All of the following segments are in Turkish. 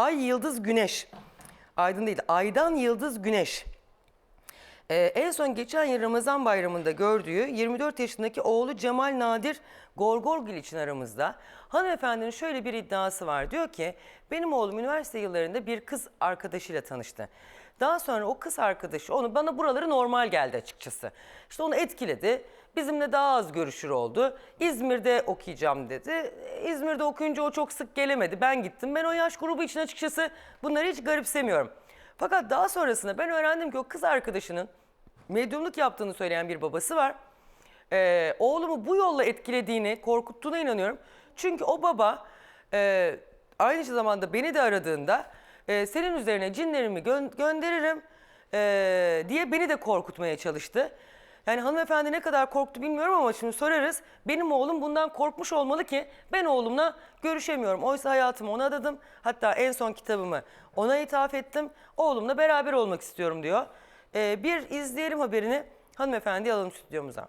Ay Yıldız Güneş. Aydın değil, Aydan Yıldız Güneş. Ee, en son geçen yıl Ramazan bayramında gördüğü 24 yaşındaki oğlu Cemal Nadir Gorgorgil için aramızda. Hanımefendinin şöyle bir iddiası var. Diyor ki benim oğlum üniversite yıllarında bir kız arkadaşıyla tanıştı. Daha sonra o kız arkadaşı onu bana buraları normal geldi açıkçası. İşte onu etkiledi. Bizimle daha az görüşür oldu. İzmir'de okuyacağım dedi. İzmir'de okuyunca o çok sık gelemedi. Ben gittim. Ben o yaş grubu için açıkçası bunları hiç garipsemiyorum. Fakat daha sonrasında ben öğrendim ki o kız arkadaşının medyumluk yaptığını söyleyen bir babası var. Ee, oğlumu bu yolla etkilediğini, korkuttuğuna inanıyorum. Çünkü o baba e, aynı zamanda beni de aradığında e, senin üzerine cinlerimi gö- gönderirim e, diye beni de korkutmaya çalıştı. Yani hanımefendi ne kadar korktu bilmiyorum ama şimdi sorarız. Benim oğlum bundan korkmuş olmalı ki ben oğlumla görüşemiyorum. Oysa hayatımı ona adadım. Hatta en son kitabımı ona ithaf ettim. Oğlumla beraber olmak istiyorum diyor. Ee, bir izleyelim haberini. Hanımefendi alalım stüdyomuza.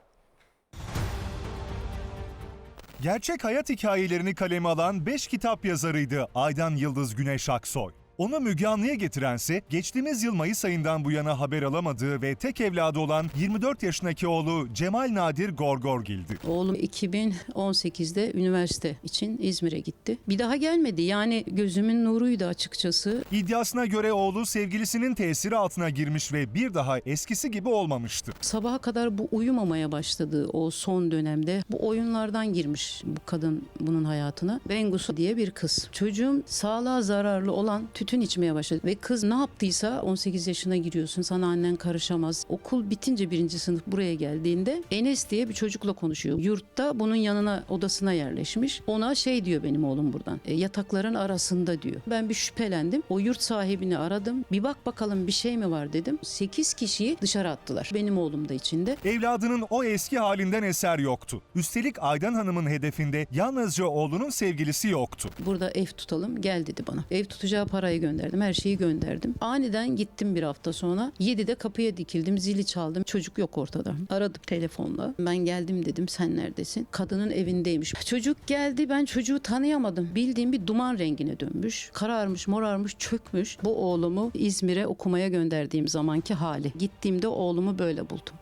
Gerçek hayat hikayelerini kaleme alan 5 kitap yazarıydı Aydan Yıldız Güneş Aksoy. Onu Müge Anlı'ya getirense geçtiğimiz yıl Mayıs ayından bu yana haber alamadığı ve tek evladı olan 24 yaşındaki oğlu Cemal Nadir Gorgorgil'di. Oğlum 2018'de üniversite için İzmir'e gitti. Bir daha gelmedi. Yani gözümün nuruydu açıkçası. İddiasına göre oğlu sevgilisinin tesiri altına girmiş ve bir daha eskisi gibi olmamıştı. Sabaha kadar bu uyumamaya başladı o son dönemde. Bu oyunlardan girmiş bu kadın bunun hayatına. Bengusu diye bir kız. Çocuğum sağlığa zararlı olan tütün içmeye başladı. Ve kız ne yaptıysa 18 yaşına giriyorsun sana annen karışamaz. Okul bitince birinci sınıf buraya geldiğinde Enes diye bir çocukla konuşuyor. Yurtta bunun yanına odasına yerleşmiş. Ona şey diyor benim oğlum buradan. "E, yatakların arasında diyor. Ben bir şüphelendim. O yurt sahibini aradım. Bir bak bakalım bir şey mi var dedim. 8 kişiyi dışarı attılar. Benim oğlum da içinde. Evladının o eski halinden eser yoktu. Üstelik Aydan Hanım'ın hedefinde yalnızca oğlunun sevgilisi yoktu. Burada ev tutalım gel dedi bana. Ev tutacağı parayı gönderdim. Her şeyi gönderdim. Aniden gittim bir hafta sonra. 7'de kapıya dikildim. Zili çaldım. Çocuk yok ortada. Aradım telefonla. Ben geldim dedim. Sen neredesin? Kadının evindeymiş. Çocuk geldi. Ben çocuğu tanıyamadım. Bildiğim bir duman rengine dönmüş. Kararmış, morarmış, çökmüş. Bu oğlumu İzmir'e okumaya gönderdiğim zamanki hali. Gittiğimde oğlumu böyle buldum.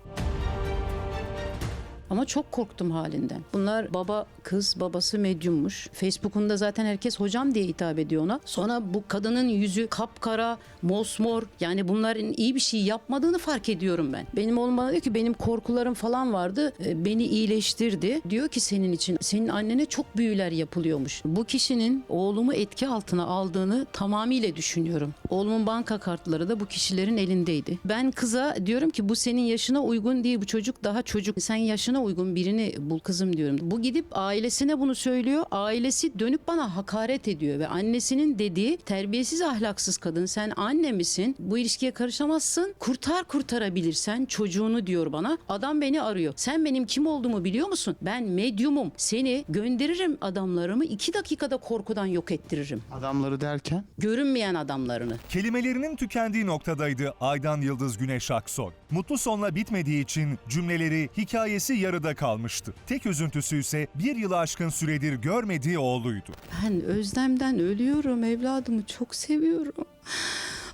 Ama çok korktum halinden. Bunlar baba kız babası medyummuş. Facebook'unda zaten herkes hocam diye hitap ediyor ona. Sonra bu kadının yüzü kapkara, mosmor. Yani bunların iyi bir şey yapmadığını fark ediyorum ben. Benim oğlum bana diyor ki benim korkularım falan vardı. E, Beni iyileştirdi. Diyor ki senin için senin annene çok büyüler yapılıyormuş. Bu kişinin oğlumu etki altına aldığını tamamıyla düşünüyorum. Oğlumun banka kartları da bu kişilerin elindeydi. Ben kıza diyorum ki bu senin yaşına uygun değil bu çocuk daha çocuk. Sen yaşına uygun birini bul kızım diyorum. Bu gidip ailesine bunu söylüyor. Ailesi dönüp bana hakaret ediyor ve annesinin dediği terbiyesiz ahlaksız kadın sen anne misin? Bu ilişkiye karışamazsın. Kurtar kurtarabilirsen çocuğunu diyor bana. Adam beni arıyor. Sen benim kim olduğumu biliyor musun? Ben medyumum. Seni gönderirim adamlarımı iki dakikada korkudan yok ettiririm. Adamları derken Görünmeyen adamlarını. Kelimelerinin tükendiği noktadaydı Aydan Yıldız Güneş Aksoy. Mutlu sonla bitmediği için cümleleri, hikayesi yarıda kalmıştı. Tek üzüntüsü ise bir yılı aşkın süredir görmediği oğluydu. Ben özlemden ölüyorum evladımı çok seviyorum.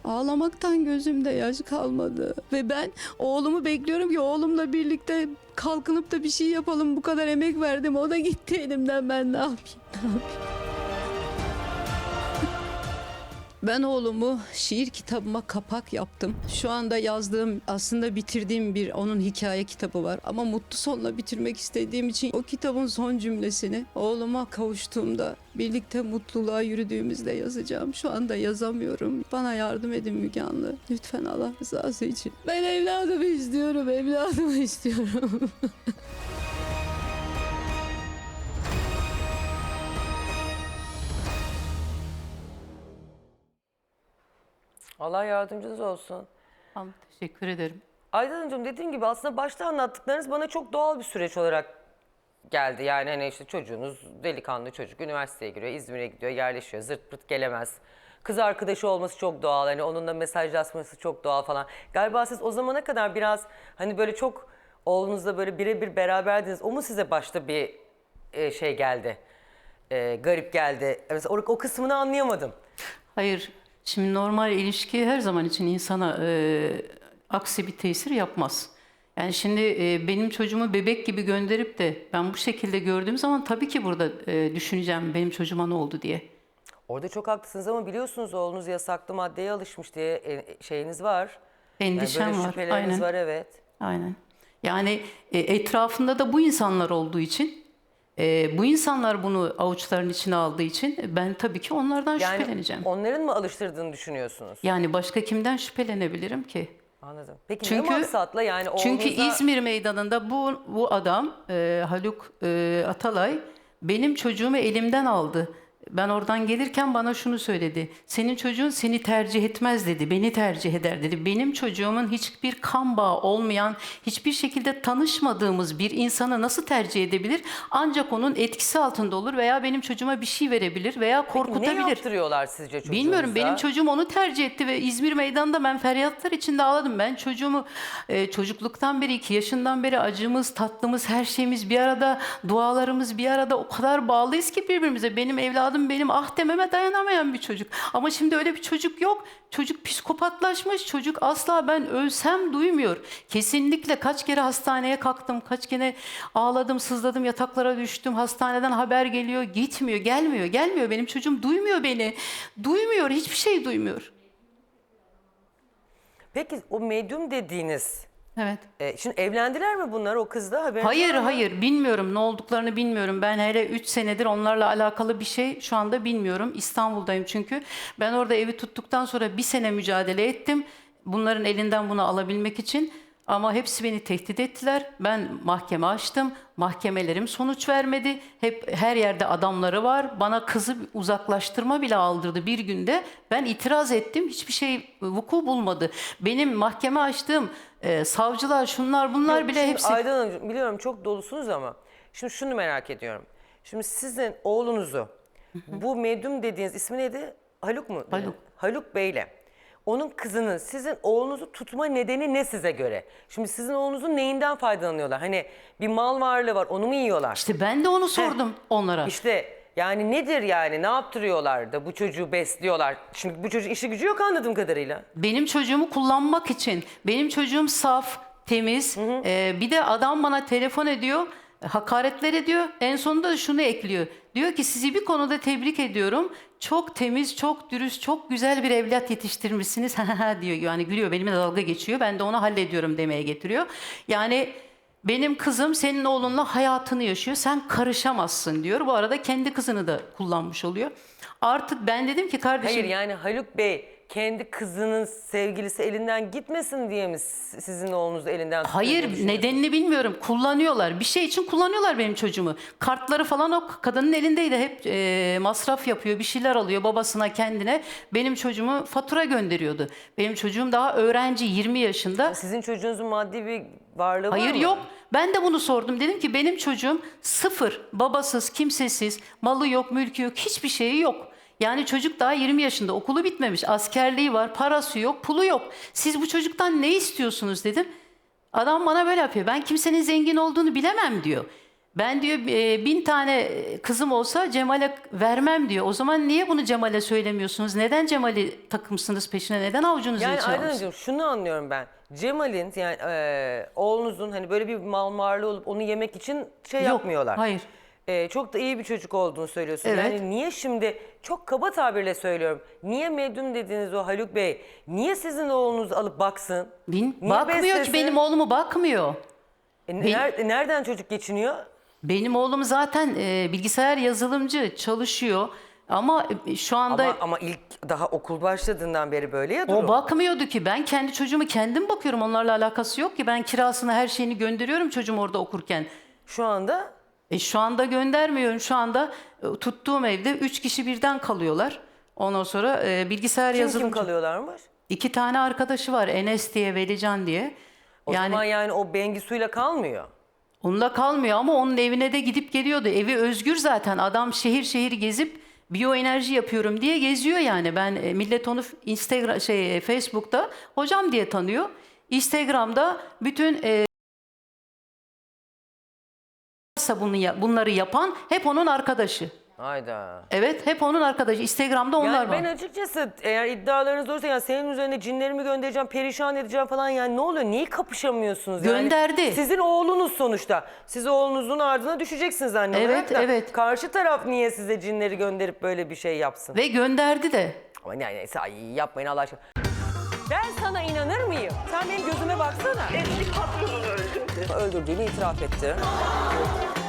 Ağlamaktan gözümde yaş kalmadı. Ve ben oğlumu bekliyorum ki oğlumla birlikte kalkınıp da bir şey yapalım. Bu kadar emek verdim. O da gitti elimden. Ben ne yapayım? Ne yapayım? Ben oğlumu şiir kitabıma kapak yaptım. Şu anda yazdığım, aslında bitirdiğim bir onun hikaye kitabı var. Ama mutlu sonla bitirmek istediğim için o kitabın son cümlesini oğluma kavuştuğumda birlikte mutluluğa yürüdüğümüzde yazacağım. Şu anda yazamıyorum. Bana yardım edin Müge Anlı. Lütfen Allah rızası için. Ben evladımı istiyorum, evladımı istiyorum. Allah yardımcınız olsun. Tamam, teşekkür ederim. Aydan Hanımcığım dediğim gibi aslında başta anlattıklarınız bana çok doğal bir süreç olarak geldi. Yani hani işte çocuğunuz delikanlı çocuk üniversiteye giriyor, İzmir'e gidiyor, yerleşiyor, zırt pırt gelemez. Kız arkadaşı olması çok doğal, hani onunla mesajlaşması çok doğal falan. Galiba siz o zamana kadar biraz hani böyle çok oğlunuzla böyle birebir beraberdiniz. O mu size başta bir e, şey geldi, e, garip geldi? Mesela o, o kısmını anlayamadım. Hayır. Şimdi normal ilişki her zaman için insana e, aksi bir tesir yapmaz. Yani şimdi e, benim çocuğumu bebek gibi gönderip de ben bu şekilde gördüğüm zaman tabii ki burada e, düşüneceğim benim çocuğuma ne oldu diye. Orada çok haklısınız ama biliyorsunuz oğlunuz yasaklı maddeye alışmış diye e, şeyiniz var. Yani Endişem böyle var. Aynen. var evet. Aynen. Yani e, etrafında da bu insanlar olduğu için e, bu insanlar bunu avuçların içine aldığı için ben tabii ki onlardan Yani şüpheleneceğim. onların mı alıştırdığını düşünüyorsunuz? Yani başka kimden şüphelenebilirim ki? Anladım. Peki Çünkü- ne maksatla yani Çünkü oğlunuza... İzmir meydanında bu bu adam e, Haluk e, Atalay benim çocuğumu elimden aldı. Ben oradan gelirken bana şunu söyledi. Senin çocuğun seni tercih etmez dedi. Beni tercih eder dedi. Benim çocuğumun hiçbir kan bağı olmayan, hiçbir şekilde tanışmadığımız bir insanı nasıl tercih edebilir? Ancak onun etkisi altında olur veya benim çocuğuma bir şey verebilir veya Ne korkutabilir. yaptırıyorlar sizce çocuğunuza? Bilmiyorum benim çocuğum onu tercih etti ve İzmir meydanında ben feryatlar içinde ağladım. Ben çocuğumu e, çocukluktan beri iki yaşından beri acımız, tatlımız, her şeyimiz bir arada, dualarımız bir arada o kadar bağlıyız ki birbirimize. Benim evladım benim ah dememe dayanamayan bir çocuk. Ama şimdi öyle bir çocuk yok. Çocuk psikopatlaşmış. Çocuk asla ben ölsem duymuyor. Kesinlikle kaç kere hastaneye kalktım. Kaç kere ağladım, sızladım, yataklara düştüm. Hastaneden haber geliyor. Gitmiyor, gelmiyor, gelmiyor. Benim çocuğum duymuyor beni. Duymuyor, hiçbir şey duymuyor. Peki o medyum dediğiniz... Evet. E, şimdi evlendiler mi bunlar o kızla? Haberiniz Hayır var mı? hayır bilmiyorum ne olduklarını bilmiyorum. Ben hele 3 senedir onlarla alakalı bir şey şu anda bilmiyorum. İstanbul'dayım çünkü. Ben orada evi tuttuktan sonra bir sene mücadele ettim. Bunların elinden bunu alabilmek için. Ama hepsi beni tehdit ettiler. Ben mahkeme açtım. Mahkemelerim sonuç vermedi. Hep her yerde adamları var. Bana kızı uzaklaştırma bile aldırdı bir günde. Ben itiraz ettim. Hiçbir şey vuku bulmadı. Benim mahkeme açtığım e, savcılar şunlar bunlar bile Şimdi hepsi Aydan Hanımcığım biliyorum çok dolusunuz ama şimdi şunu merak ediyorum. Şimdi sizin oğlunuzu bu medyum dediğiniz ismi neydi? Haluk mu? Haluk. Haluk Bey'le onun kızının sizin oğlunuzu tutma nedeni ne size göre? Şimdi sizin oğlunuzun neyinden faydalanıyorlar? Hani bir mal varlığı var onu mu yiyorlar? İşte ben de onu sordum onlara. İşte yani nedir yani ne yaptırıyorlar da bu çocuğu besliyorlar? Çünkü bu çocuk işi gücü yok anladığım kadarıyla. Benim çocuğumu kullanmak için. Benim çocuğum saf, temiz. Ee, bir de adam bana telefon ediyor, hakaretler ediyor. En sonunda da şunu ekliyor. Diyor ki sizi bir konuda tebrik ediyorum. Çok temiz, çok dürüst, çok güzel bir evlat yetiştirmişsiniz. diyor. Yani gülüyor, benimle dalga geçiyor. Ben de onu hallediyorum demeye getiriyor. Yani benim kızım senin oğlunla hayatını yaşıyor. Sen karışamazsın diyor. Bu arada kendi kızını da kullanmış oluyor. Artık ben dedim ki kardeşim Hayır yani Haluk Bey kendi kızının sevgilisi elinden gitmesin diye mi sizin oğlunuzu elinden Hayır düşünüyorsunuz? nedenini bilmiyorum. Kullanıyorlar. Bir şey için kullanıyorlar benim çocuğumu. Kartları falan o kadının elindeydi. Hep e, masraf yapıyor. Bir şeyler alıyor babasına kendine. Benim çocuğumu fatura gönderiyordu. Benim çocuğum daha öğrenci 20 yaşında. Sizin çocuğunuzun maddi bir varlığı var Hayır mı? yok. Ben de bunu sordum. Dedim ki benim çocuğum sıfır, babasız, kimsesiz, malı yok, mülkü yok, hiçbir şeyi yok. Yani çocuk daha 20 yaşında, okulu bitmemiş, askerliği var, parası yok, pulu yok. Siz bu çocuktan ne istiyorsunuz dedim. Adam bana böyle yapıyor. Ben kimsenin zengin olduğunu bilemem diyor. Ben diyor "e, bin tane kızım olsa Cemal'e vermem diyor. O zaman niye bunu Cemal'e söylemiyorsunuz? Neden Cemal'i takımsınız peşine? Neden avucunuzu Yani içine Aydan? Hanımcığım şunu anlıyorum ben. Cemal'in yani e, oğlunuzun hani böyle bir mal varlığı olup onu yemek için şey Yok, yapmıyorlar. hayır. E, çok da iyi bir çocuk olduğunu söylüyorsun. Evet. Yani niye şimdi çok kaba tabirle söylüyorum. Niye medyum dediğiniz o Haluk Bey niye sizin oğlunuzu alıp baksın? Bin, Niye bakmıyor beslesin? ki benim oğlumu bakmıyor. E, ner- nereden çocuk geçiniyor? Benim oğlum zaten e, bilgisayar yazılımcı çalışıyor ama e, şu anda Ama, ama ilk daha okul başladığından beri böyle ya durum. o bakmıyordu ki. Ben kendi çocuğumu kendim bakıyorum. Onlarla alakası yok ki. Ben kirasını her şeyini gönderiyorum çocuğum orada okurken. Şu anda E, şu anda göndermiyorum. Şu anda e, tuttuğum evde üç kişi birden kalıyorlar. Ondan sonra e, bilgisayar kim yazılımcı. kim kalıyorlarmış? İki tane arkadaşı var. Enes diye, Velican diye. O yani zaman yani o Bengisu kalmıyor. Onunla kalmıyor ama onun evine de gidip geliyordu. Evi özgür zaten. Adam şehir şehir gezip biyoenerji yapıyorum diye geziyor yani. Ben e, millet onu Instagram şey e, Facebook'ta hocam diye tanıyor. Instagram'da bütün e, bunu ya- bunları yapan hep onun arkadaşı. Hayda. Evet hep onun arkadaşı. Instagram'da onlar Yani var. ben açıkçası eğer iddialarınız doğruysa yani senin üzerine cinlerimi göndereceğim, perişan edeceğim falan yani ne oluyor? Niye kapışamıyorsunuz? Yani Gönderdi. sizin oğlunuz sonuçta. Siz oğlunuzun ardına düşeceksiniz anne Evet, olarak da. evet. Karşı taraf niye size cinleri gönderip böyle bir şey yapsın? Ve gönderdi de. Ama ne- neyse ay, yapmayın Allah aşkına. Ben sana inanır mıyım? Sen benim gözüme baksana. Eski patronunu öldürdü. Öldürdüğünü itiraf etti.